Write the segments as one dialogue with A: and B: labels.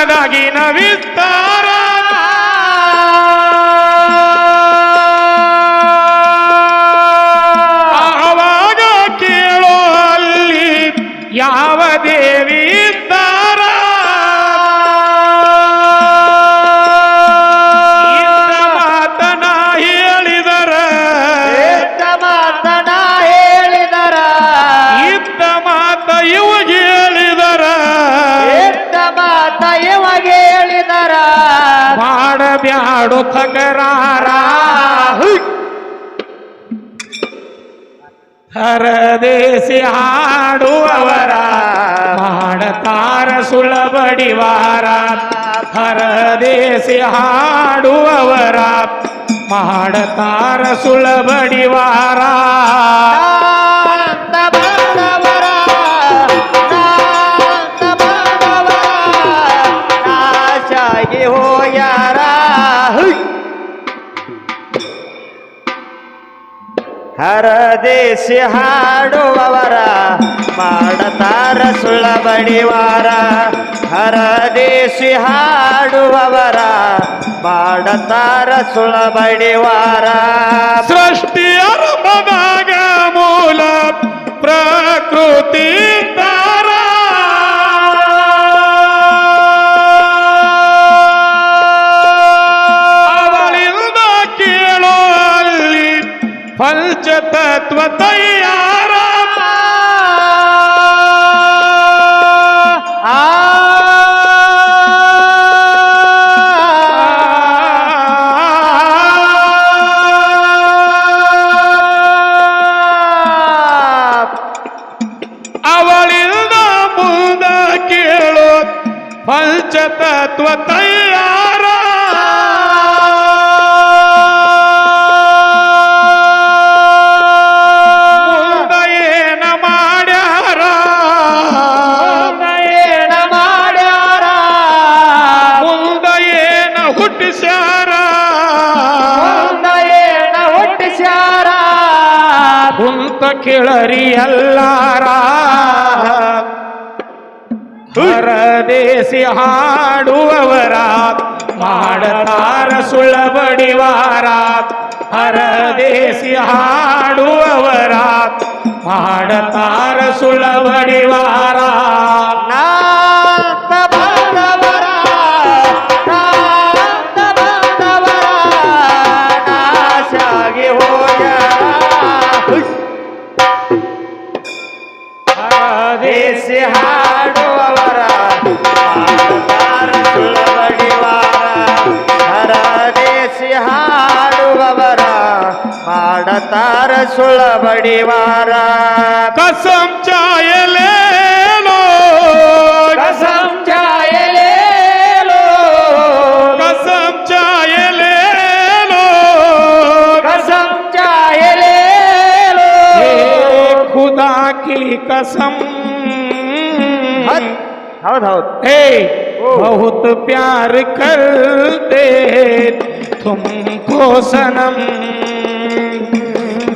A: ಮನದಾಗಿನ ವಿಸ್ತಾರ ಮಾಡಬ್ಯಾಡು ತಕರಾರ ಹರದೇಸಿ ಹಾಡುವವರ ಮಾಡತಾರ ಸುಳಬಡಿವಾರ ಹರದೇಸಿ ಹಾಡುವವರ ಮಾಡತಾರ ಸುಳಬಡಿವಾರ
B: ಹರದೇಶಿ ಹಾಡುವವರ ಮಾಡತಾರ ಸುಳ್ಳ ಬಡಿವಾರ ಹರದೇಶಿ ಹಾಡುವವರ ಮಾಡತಾರ ಸುಳ್ಳ ಬಡಿವಾರ
A: ಮದಾಗ ಪಂಚತತ್ವ ತಯ್ಯಾರ
B: ಆ
A: ಅವಳಿಂದ ಮುಂದ ಕೇಳೋ ಪಂಚತತ್ವ ತಯ್ಯಾರ ಕುಂತ ಕೇಳರಿ ಎಲ್ಲಾರ ಹೊರದೇಸಿ ಹಾಡುವವರ ಮಾಡತಾರ ಸುಳ್ಳಬಡಿವಾರ ಹರದೇಸಿ ಹಾಡುವವರ ಮಾಡತಾರ ಸುಳ್ಳಬಡಿವಾರ
B: पडिवार। कसम चायले लो
A: कसम चायले
B: लो कसम
A: चायले लो
B: कसम चायले
A: लो खुदा की कसम।
B: हाँ
A: हाँ
B: ए
A: बहुत प्यार कर दे तुमको सनम।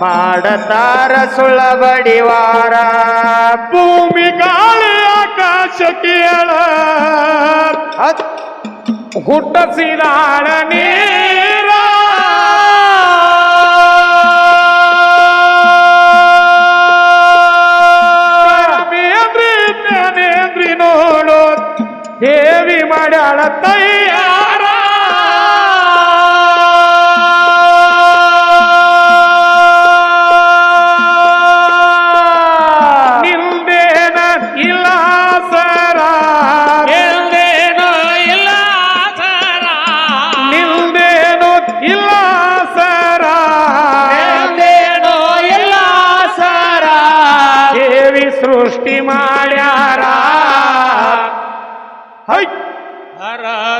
B: ಮಾಡ್ತಾರ ಮಾಡತಾರ ಸುಳ್ಳಬಡಿವಾರ
A: ಭೂಮಿ ಗಾಳಿ ಆಕಾಶ ಕೇಳ
B: ಹುಟ್ಟ
A: ಸಿದಾಳ ನೀರ. ಮೇಂದ್ರಿ ನೋಡು ದೇವಿ ಮಾಡ್ಯಾಳ ತಯ್ಯಾರ ಸೃಷ್ಟಿ ಮಾಡ್ಯಾರ. ಹೈ!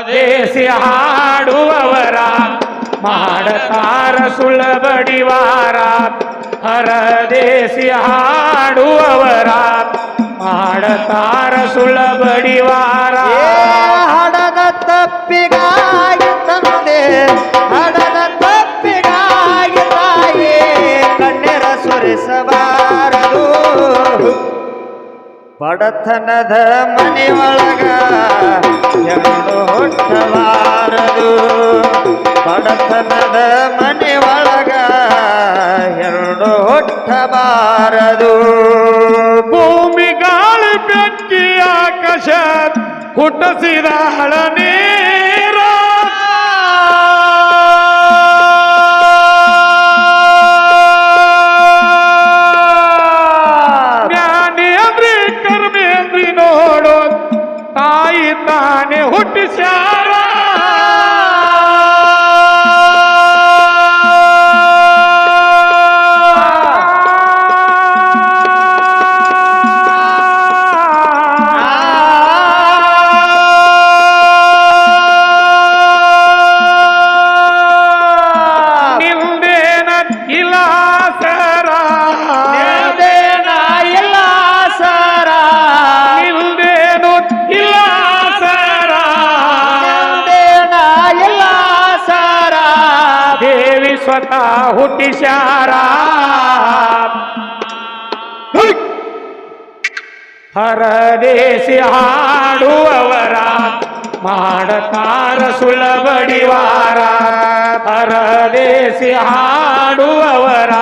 A: ದೇಸಿ ಹಾಡುವವರ ಮಾಡತಾರ ಸುಳಬಡಿವಾರ ಹರ ಹರದೇಸಿ ಹಾಡುವವರ ಮಾಡತಾರ ಸುಳಬಡಿವಾರ ಹಡಗ
B: ಏ ಬಡತನದ ಮನೆಯೊಳಗ ಎರಡು ಹುಟ್ಟಬಾರದು. ಒಡತನದ ಮನೆಯೊಳಗ ಎರಡು ಹುಟ್ಟಬಾರದು.
A: ಭೂಮಿ ಗಾಳಿ ಬೆಂಕಿ ಆಕಾಶ ಹುಟ್ಟಸಿದ ಹಳ ತಾನೆ ಹುಟ್ಟಿಸ್ಯಾರ. ಹುಟ್ಟಿಸ್ಯಾರ ಹರದೇಶಿ ಹಾಡುವವರ ಮಾಡತಾರ ಸುಳಬಡಿವಾರ ಹರದೇಶಿ ಹಾಡುವವರ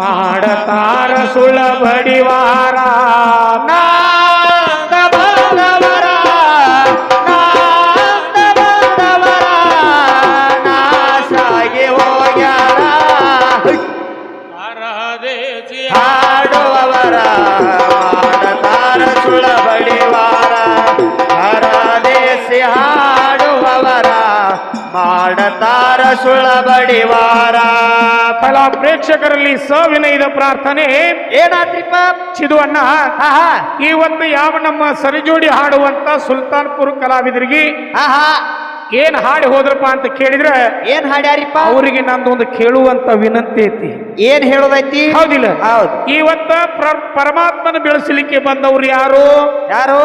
A: ಮಾಡತಾರ ಸುಳಬಡಿವಾರ
B: ನಾದ
A: ಪ್ರೇಕ್ಷಕರಲ್ಲಿ ಸವಿನಯದ ಪ್ರಾರ್ಥನೆ.
B: ಏನಾತ್ರಿಪ್ಪ
A: ಚಿದು ಅಣ್ಣ
B: ಆಹಾ
A: ಇವತ್ತು ಯಾವ ನಮ್ಮ ಸರಿಜೋಡಿ ಹಾಡುವಂತ ಸುಲ್ತಾನ್ಪುರ್ ಕಲಾವಿದರಿಗೆ
B: ಆಹಾ
A: ಏನ್ ಹಾಡಿ ಹೋದ್ರಪ್ಪ ಅಂತ ಕೇಳಿದ್ರೆ
B: ಏನ್ ಹಾಡ್ಯಾರಿಪ್ಪ?
A: ಅವರಿಗೆ ನಂದೊಂದು ಕೇಳುವಂತ ವಿನಂತಿ ಐತಿ.
B: ಏನ್ ಹೇಳೋದೈತಿ?
A: ಹೌದಿಲ್ಲ.
B: ಹೌದು.
A: ಇವತ್ತ ಪ್ರ- ಪರಮಾತ್ಮನ ಬೆಳೆಸಲಿಕ್ಕೆ ಬಂದವ್ರು ಯಾರು?
B: ಯಾರು?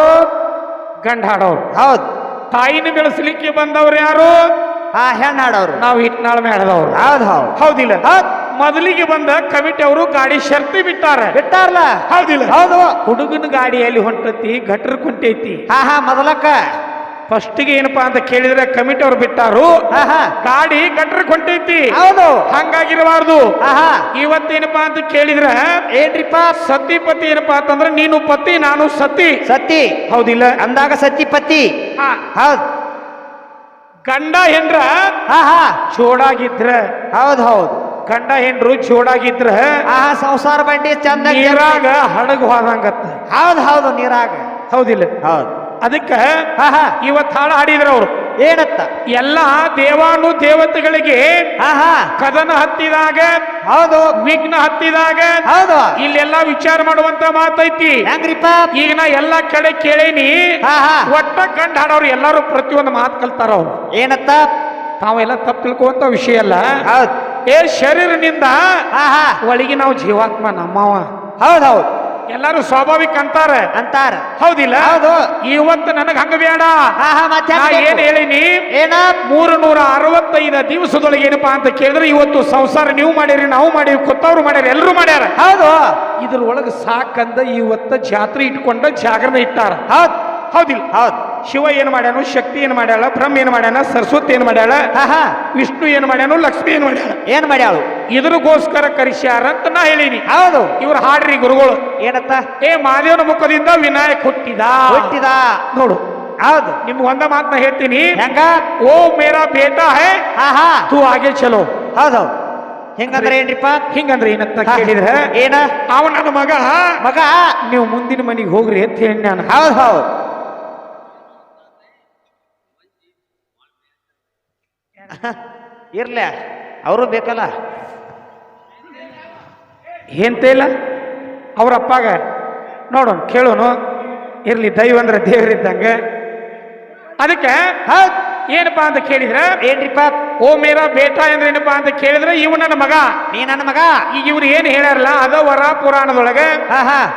A: ಗಂಡ ಹಾಡೋರು.
B: ಹೌದು.
A: ತಾಯಿನ ಬೆಳೆಸಲಿಕ್ಕೆ ಬಂದವ್ರು ಯಾರು?
B: ಆ ಹೆಣ್ಣು ಹಾಡೋರು.
A: ನಾವು ಹಿಟ್ನಾಳ ಮೇಡದವ್ರು
B: ಹೌದು ಹೌದು.
A: ಹೌದಿಲ್ಲ.
B: ಹೌದ್.
A: ಮೊದಲಿಗೆ ಬಂದ ಕಮಿಟಿ ಅವರು ಗಾಡಿ ಶರ್ತಿ ಬಿಟ್ಟಾರ.
B: ಬಿಟ್ಟಾರಲ್ಲ
A: ಹೌದಿಲ್ಲ.
B: ಹೌದು.
A: ಹುಡುಗನ ಗಾಡಿಯಲ್ಲಿ ಹೊಂಟತಿ ಗಟ್ರ ಕುಂಟೈತಿ.
B: ಹಾ ಹಾ ಮೊದಲಕ್ಕ.
A: ಫಸ್ಟಿಗೆ ಏನಪ್ಪಾ ಅಂತ ಕೇಳಿದ್ರೆ ಕಮಿಟಿ ಅವ್ರು ಬಿಟ್ಟಾರು. ಗಾಡಿ ಗಟ್ರ ಕೊಂಟೈತಿ.
B: ಹೌದು.
A: ಹಂಗಾಗಿರಬಾರ್ದು. ಇವತ್ತೇನಪ್ಪಾ ಅಂತ ಕೇಳಿದ್ರೆ
B: ಏನ್ರಿಪ್ಪ?
A: ಸತಿ ಪತಿ ಏನಪ್ಪಾ ಅಂತಂದ್ರೆ ನೀನು ಪತಿ ನಾನು ಸತಿ.
B: ಸತಿ.
A: ಹೌದಿಲ್ಲ.
B: ಅಂದಾಗ ಸತಿ ಪತಿ.
A: ಹಾ.
B: ಹೌದ್.
A: ಗಂಡ
B: ಹಾ
A: ಜೋಡಾಗಿದ್ರ
B: ಹೌದ್ ಹೌದು.
A: ಗಂಡ ಹೆಂಡ್ರು ಜೋಡಾಗಿದ್ರ
B: ಆ ಸಂಸಾರ ಬಂಡಿ ಚಂದ
A: ನೀರಾಗ ಹಡಗು ಹೋದಂಗತ್ತ
B: ಹೌದ್ ಹೌದು ನೀರಾಗ.
A: ಹೌದಿಲ್ಲ?
B: ಹೌದು.
A: ಅದಕ್ಕ
B: ಹಾ ಹಾ.
A: ಇವತ್ ಹಾಡು ಹಾಡಿದ್ರ ಅವ್ರು.
B: ಏನತ್ತ?
A: ಎಲ್ಲ ದೇವಾನು ದೇವತೆಗಳಿಗೆ ಕದನ ಹತ್ತಿದಾಗ
B: ಹೌದು.
A: ವಿಘ್ನ ಹತ್ತಿದಾಗ
B: ಹೌದು.
A: ಇಲ್ಲೆಲ್ಲ ವಿಚಾರ ಮಾಡುವಂತ ಮಾತೈತಿ. ಈಗ ನಾ ಎಲ್ಲಾ ಕಡೆ ಕೇಳೇನಿ. ಒಟ್ಟ ಕಂಡ ಹಾಡೋರು ಎಲ್ಲಾರು ಪ್ರತಿಯೊಂದು ಮಾತು ಕಲ್ತಾರ ಅವ್ರು.
B: ಏನತ್ತ?
A: ತಾವೆಲ್ಲ ತಪ್ಪು ತಿಳ್ಕೊಂತ ವಿಷಯ ಅಲ್ಲ.
B: ಹೌದ್.
A: ಏ ಶರೀರನಿಂದ ಒಳಗೆ ನಾವು ಜೀವಾತ್ಮ ನಮ್ಮವ.
B: ಹೌದೌದು. ಹೌದ್
A: ಎಲ್ಲಾರು ಸ್ವಾಭಾವಿಕ ಅಂತಾರೆ.
B: ಅಂತಾರ.
A: ಹೌದಿಲ್ಲ?
B: ಹೌದು.
A: ಇವತ್ತು ನನಗೆ ಹಂಗ ಬೇಡ. ಏನ್ ಹೇಳಿನಿ?
B: ಏನ?
A: ಮೂರು ನೂರ ಅರವತ್ತೈದು ದಿವಸದೊಳಗೆ ಏನಪ್ಪಾ ಅಂತ ಕೇಳಿದ್ರೆ ಇವತ್ತು ಸಂಸಾರ ನೀವು ಮಾಡಿರಿ ನಾವು ಮಾಡಿವಿ ಕೊತ್ತವ್ರು ಮಾಡ್ಯಾರ ಎಲ್ಲರೂ ಮಾಡ್ಯಾರ.
B: ಹೌದು.
A: ಇದ್ರೊಳಗೆ ಸಾಕಂದ ಇವತ್ತ ಜಾತ್ರೆ ಇಟ್ಕೊಂಡ ಜಾಗರಣ ಇಟ್ಟಾರ.
B: ಹೌದ್.
A: ಹೌದಿಲ್ಲ.
B: ಹೌದು.
A: ಶಿವ ಏನು ಮಾಡ್ಯಾನು ಶಕ್ತಿ ಏನು ಮಾಡ್ಯಾಳ ಬ್ರಹ್ಮ ಏನು ಮಾಡ್ಯಾನ ಸರಸ್ವತಿ ಏನು ಮಾಡ್ಯಾಳ ವಿಷ್ಣು ಏನು ಮಾಡ್ಯಾನು ಲಕ್ಷ್ಮಿ ಏನು ಮಾಡ್ಯಾಳ.
B: ಏನ್ ಮಾಡ್ಯಾಳು?
A: ಇದ್ರಗೋಸ್ಕರ ಕರಿಸ್ಯಾರ ಅಂತ ನಾ ಹೇಳಿನಿ.
B: ಹೌದು.
A: ಇವ್ರು ಹಾಡ್ರಿ ಗುರುಗಳು.
B: ಏನತ್ತ?
A: ಏ ಮಾದೇವನ ಮುಖದಿಂದ ವಿನಾಯಕ್ ಹುಟ್ಟಿದ.
B: ಹುಟ್ಟಿದ.
A: ನೋಡು.
B: ಹೌದು.
A: ನಿಮ್ಗೆ ಒಂದ ಮಾತನ್ನ ಹೇಳ್ತೀನಿ.
B: ಹೆಂಗ?
A: ಓ ಮೇರಾ ಬೇಟಾ ಹೇ.
B: ಆಹಾ.
A: ತೂ ಹಾಗೆ ಚಲೋ.
B: ಹೌದು. ಹೆಂಗಂದ್ರೆ ಏನ್ರಿಪ್ಪ?
A: ಹಿಂಗಂದ್ರೆ ಏನಂತ. ಕೇಳಿದ್ರೆ?
B: ಏನ?
A: ಅವ ನನ್ನ ಮಗ.
B: ಮಗ?
A: ನೀವು ಮುಂದಿನ ಮನೆಗೆ ಹೋಗ್ರಿ ಅಂತ ಹೇಳಿ ನಾನು.
B: ಹೌದ್ ಹೌದ್. ಇರ್ಲ ಅವರು ಬೇಕಲ್ಲ.
A: ಎಂತ ಇಲ್ಲ ಅವ್ರ ಅಪ್ಪಾಗ ನೋಡೋಣ ಕೇಳೋನು ಇರಲಿ ದೈವ ಅಂದ್ರೆ ದೇವರಿದ್ದಂಗೆ. ಅದಕ್ಕೆ ಏನಪ್ಪಾ ಅಂತ ಕೇಳಿದ್ರೆ
B: ಏನ್ರಿಪ್ಪ
A: ಓ ಮೇರಾ ಬೇಟ ಅಂದ್ರೆ ಏನಪ್ಪಾ ಅಂತ ಕೇಳಿದ್ರೆ ಇವ ನನ್ನ ಮಗ.
B: ನೀ ನನ್ನ ಮಗ?
A: ಈಗ ಇವ್ರು ಏನ್ ಹೇಳ್ಯಾರಲ್ಲ ಅದ ವರ ಪುರಾಣದೊಳಗೆ.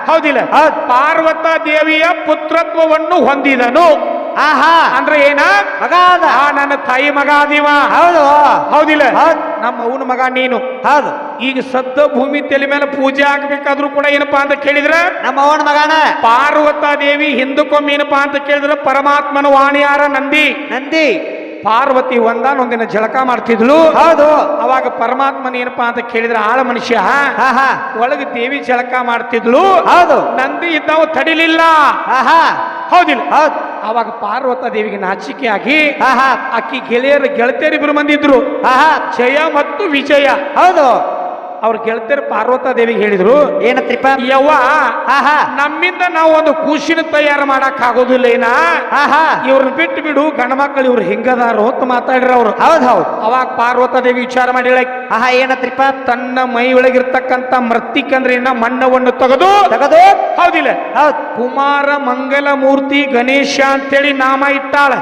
A: ಹೌದಿಲ್ಲ.
B: ಹೌದ್.
A: ಪಾರ್ವತ ದೇವಿಯ ಪುತ್ರತ್ವವನ್ನು ಹೊಂದಿದನು.
B: ಆಹಾ.
A: ಅಂದ್ರೆ ಏನ?
B: ಮಗ ಅದ
A: ಆ ನನ್ನ ತಾಯಿ ಮಗ ಅದೀವ
B: ಹೌದು.
A: ಹೌದಿಲ್ಲ?
B: ಹೌದ್.
A: ನಮ್ಮ ಅವನ ಮಗ ನೀನು.
B: ಹೌದು.
A: ಈಗ ಸದ್ದ ಭೂಮಿ ತಲೆ ಮೇಲೆ ಪೂಜೆ ಆಗ್ಬೇಕಾದ್ರೂ ಕೂಡ ಏನಪ್ಪಾ ಅಂತ ಕೇಳಿದ್ರೆ?
B: ನಮ್ಮ ಅವನ ಮಗನ.
A: ಪಾರ್ವತ ದೇವಿ ಹಿಂದಕ್ಕೊಮ್ಮೆ ಏನಪ್ಪಾ ಅಂತ ಕೇಳಿದ್ರೆ ಪರಮಾತ್ಮನ ವಾಣಿಯಾರ ನಂದಿ.
B: ನಂದಿ.
A: ಪಾರ್ವತಿ ಒಂದಾನೊಂದಿನ ಜಳಕ ಮಾಡ್ತಿದ್ಲು.
B: ಹೌದು.
A: ಅವಾಗ ಪರಮಾತ್ಮನ ಏನಪ್ಪಾ ಅಂತ ಕೇಳಿದ್ರೆ ಆಳ ಮನುಷ್ಯ
B: ಹಾ ಹಾ.
A: ಒಳಗೆ ದೇವಿ ಜಳಕ ಮಾಡ್ತಿದ್ಲು.
B: ಹೌದು.
A: ನಂದಿ ಇದ್ದಾವ ತಡಿಲಿಲ್ಲ.
B: ಆಹಾ.
A: ಹೌದಿಲ್ಲ?
B: ಹೌದ್.
A: ಅವಾಗ ಪಾರ್ವತ ದೇವಿಗೆ ನಾಚಿಕೆ ಆಗಿ ಆಕಿ ಗೆಳೆಯರು ಗೆಳತಿಯರಿಬ್ರು ಬಂದಿದ್ರು.
B: ಆಹಾ.
A: ಜಯ ಮತ್ತು ವಿಜಯ.
B: ಹೌದು.
A: ಅವ್ರ ಗೆಳತಿಯರು ಪಾರ್ವತಾ ದೇವಿಗೆ ಹೇಳಿದ್ರು
B: ಏನತ್ರಿಪ
A: ಯವ್ವ
B: ಆಹಾ.
A: ನಮ್ಮಿಂದ ನಾವು ಒಂದು ಕೂಸಿನ ತಯಾರು ಮಾಡಕ್ ಆಗೋದಿಲ್ಲ ಏನ?
B: ಆಹಾ.
A: ಇವ್ರನ್ನ ಬಿಟ್ಟು ಬಿಡು ಗಂಡ ಮಕ್ಕಳು ಇವ್ರು ಹಿಂಗದಾರು ಅಂತ ಮಾತಾಡ್ರ ಅವ್ರು.
B: ಹೌದ್ ಹೌದ್.
A: ಅವಾಗ ಪಾರ್ವತಾ ದೇವಿ ವಿಚಾರ ಮಾಡಿಳ
B: ಆಹಾ ಏನತ್ರಿಪ
A: ತನ್ನ ಮೈ ಒಳಗಿರ್ತಕ್ಕಂತ ಮರ್ತಿಕಂದ್ರೆ ಏನ ಮಣ್ಣವನ್ನು ತೆಗೆದು
B: ತಗದು?
A: ಹೌದಿಲ್ಲ.
B: ಹೌದ್.
A: ಕುಮಾರ ಮಂಗಲ ಮೂರ್ತಿ ಗಣೇಶ ಅಂತೇಳಿ ನಾಮ ಇಟ್ಟಾಳ.